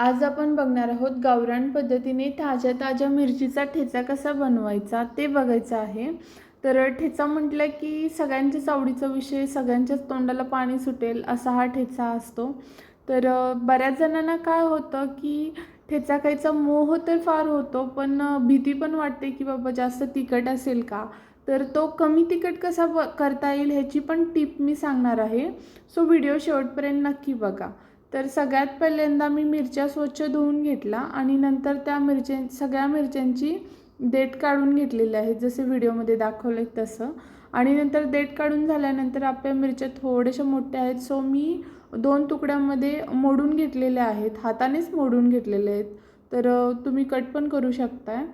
आज आपण बघणार आहोत गावरान पद्धतीने ताज्या ताज्या मिरचीचा ठेचा कसा बनवायचा ते बघायचं आहे. तर ठेचा म्हटलं की सगळ्यांच्याच आवडीचा विषय सगळ्यांच्याच तोंडाला पाणी सुटेल असा हा ठेचा असतो. तर बऱ्याच जणांना काय होतं की ठेचा खायचा मोह तर फार होतो पण भीती पण वाटते की बाबा जास्त तिखट असेल का? तर तो कमी तिखट कसा ब करता येईल ह्याची पण टिप मी सांगणार आहे. सो व्हिडिओ शेवटपर्यंत नक्की बघा. तर सगळ्यात पहिल्यांदा मी मिरच्या स्वच्छ धुवून घेतला आणि नंतर त्या मिरच्या सगळ्या मिरच्यांची देठ काढून घेतलेली आहे जसे व्हिडिओमध्ये दाखवले तसं. आणि नंतर देठ काढून झाल्यानंतर आपल्या मिरच्या थोड्याशा मोठ्या आहेत सो मी दोन तुकड्यामध्ये मोडून घेतलेल्या आहेत हातानेच मोडून घेतलेले आहेत. तर तुम्ही कट पण करू शकताय.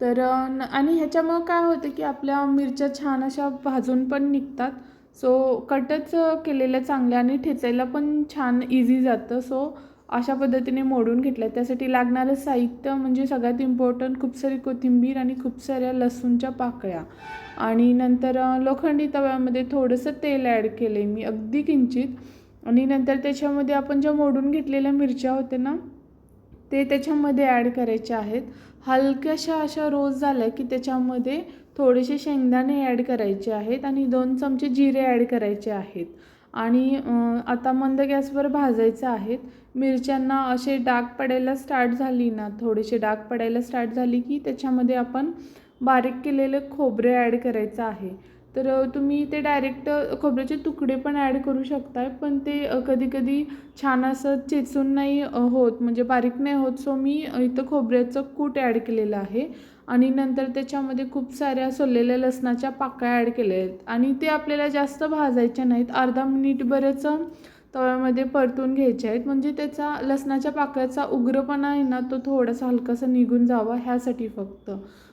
तर आणि ह्याच्यामुळं काय होतं की आपल्या मिरच्या छान अशा भाजून पण निघतात. सो कटच केलेलं केलेल्या चांगल्या आणि ठेचायला पण छान इझी जातं. सो अशा पद्धतीने मोडून घेतलं त्यासाठी लागणारं साहित्य म्हणजे सगळ्यात इम्पॉर्टंट खूप सारी कोथिंबीर आणि खूप साऱ्या लसूणच्या पाकळ्या. आणि नंतर लोखंडी तव्यामध्ये थोडंसं तेल ॲड केलं आहे मी अगदी किंचित. आणि नंतर त्याच्यामध्ये आपण ज्या मोडून घेतलेल्या मिरच्या होत्या ना ते त्याच्यामध्ये ॲड करायचे आहेत. हलक्याशा अशा रोज झाल्या की त्याच्यामध्ये थोडेसे शेंगदाणे ॲड करायचे आहेत आणि दोन चमचे जिरे ॲड करायचे आहेत. आणि आता मंद गॅसवर भाजायचं आहेत. मिरच्यांना असे डाग पडायला स्टार्ट झाली ना थोडेसे डाग पडायला स्टार्ट झाली की त्याच्यामध्ये आपण बारीक केलेलं खोबरे ॲड करायचं आहे. तर तुम्ही ते डायरेक्ट खोबऱ्याचे तुकडे पण ॲड करू शकताय पण ते कधीकधी छान असं चेचून नाही होत म्हणजे बारीक नाही होत. सो मी इथं खोबऱ्याचं कूट ॲड केलेलं आहे आणि नंतर त्याच्यामध्ये खूप साऱ्या सोललेल्या लसणाच्या पाकळ्या ॲड केल्या आहेत. आणि ते आपल्याला जास्त भाजायच्या नाहीत. अर्धा मिनिटभरच तव्यामध्ये परतून घ्यायचे आहेत. म्हणजे त्याचा लसणाच्या पाकळ्याचा उग्रपणा आहे ना तो थोडासा हलकासा निघून जावा ह्यासाठी फक्त.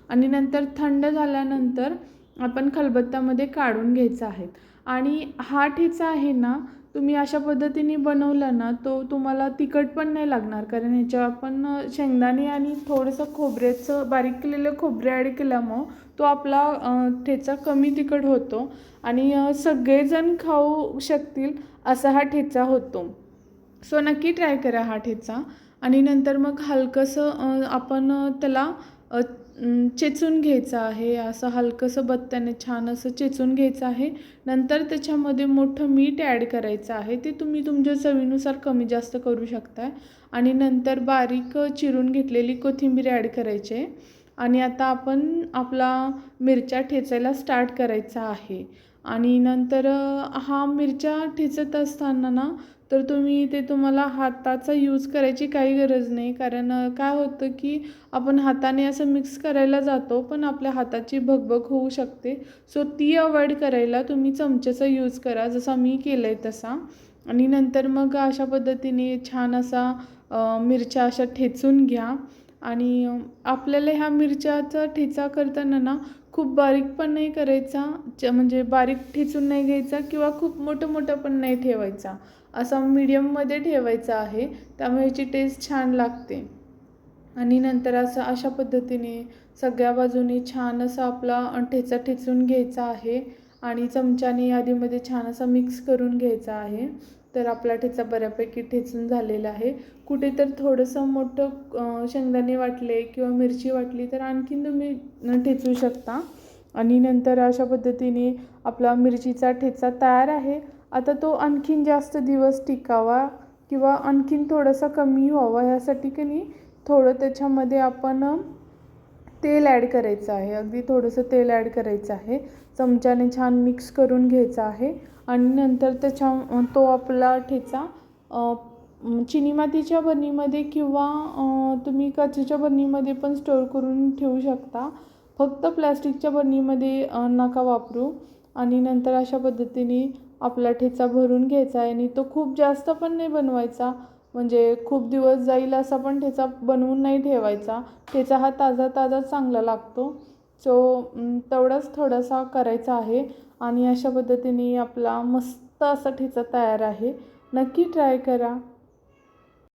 आणि नंतर थंड झाल्यानंतर आपण खलबत्त्यामध्ये काढून घ्यायचा आहे. आणि हा ठेचा आहे ना तुम्ही अशा पद्धतीने बनवला ना तो तुम्हाला तिखट पण नाही लागणार. कारण ह्याच्या आपण शेंगदाणे आणि थोडंसं खोबऱ्याचं बारीक केलेलं खोबरे ॲड केल्यामुळं तो आपला ठेचा कमी तिखट होतो. आणि सगळेजण खाऊ शकतील असा हा ठेचा होतो. सो नक्की ट्राय करा हा ठेचा. आणि नंतर मग हलकंसं आपण त्याला चेचून घ्यायचं आहे. असं हलकंसं बत्त्याने छान असं चेचून घ्यायचं आहे. नंतर त्याच्यामध्ये मोठं मीठ ॲड करायचं आहे. ते तुम्ही तुमच्या चवीनुसार कमी जास्त करू शकताय. आणि नंतर बारीक चिरून घेतलेली कोथिंबीर ॲड करायची. आहे आणि आता आपण आपला मिरच्या ठेचायला स्टार्ट करायचा आहे. आणि नंतर हा मिरच्या ठेचत असताना ना तर तुम्ही ते तुम्हाला हाताचा यूज करायची काही गरज नाही. कारण काय होतं की आपण हाताने असं मिक्स करायला जातो पण आपल्या हाताची भगभग होऊ शकते. सो ती अवॉइड करायला तुम्ही चमच्याचा यूज करा जसा मी केलं आहे तसा. आणि नंतर मग अशा पद्धतीने छान असा मिरच्या अशा ठेचून घ्या. आणि आपल्याला ह्या मिरच्याचा ठेचा करताना ना खूप बारीक पण नाही करायचा ज- म्हणजे बारीक ठेचून नाही घ्यायचा किंवा खूप मोठं मोठं पण नाही ठेवायचा. असा मीडियममध्ये ठेवायचा आहे त्यामुळे याची टेस्ट छान लागते. आणि नंतर असं अशा पद्धतीने सगळ्या बाजूनी छान असा आपला ठेचा ठेचून घ्यायचा आहे आणि चमच्याने यादीमध्ये छान असा मिक्स करून घ्यायचा आहे. तर आपला ठेचा बऱ्यापैकी ठेचून झालेला आहे. कुठे तर थोडंसं मोठं शेंगदाणे वाटले किंवा मिरची वाटली तर आणखीन तुम्ही ठेचू शकता. आणि नंतर अशा पद्धतीने आपला मिरचीचा ठेचा तयार आहे. आता तो आणखीन जास्त दिवस टिकावा किंवा आणखीन थोडासा कमी व्हावा ह्यासाठी की नाही थोडं त्याच्यामध्ये आपण तेल ॲड करायचं आहे. अगदी थोडंसं तेल ॲड करायचं आहे. चमच्याने छान मिक्स करून घ्यायचं आहे. आणि नंतर त्याच्या तो आपला ठेचा चिनी मातीच्या बरणीमध्ये किंवा तुम्ही काचेच्या बरणीमध्ये पण स्टोअर करून ठेवू शकता. फक्त प्लॅस्टिकच्या बरणीमध्ये नका वापरू. आणि नंतर अशा पद्धतीने आपला ठेचा भरून घ्यायचा आहे. आणि तो खूप जास्त पण नाही बनवायचा. म्हणजे खूप दिवस जाईल असा पण ठेचा बनवून नाही ठेवायचा. ठेचा हा ताजा ताजा चांगला लागतो. सो तेवढाच थोडासा करायचा आहे आणि अशा पद्धतीने आपला मस्त असा ठेचा तयार आहे. नक्की ट्राय करा.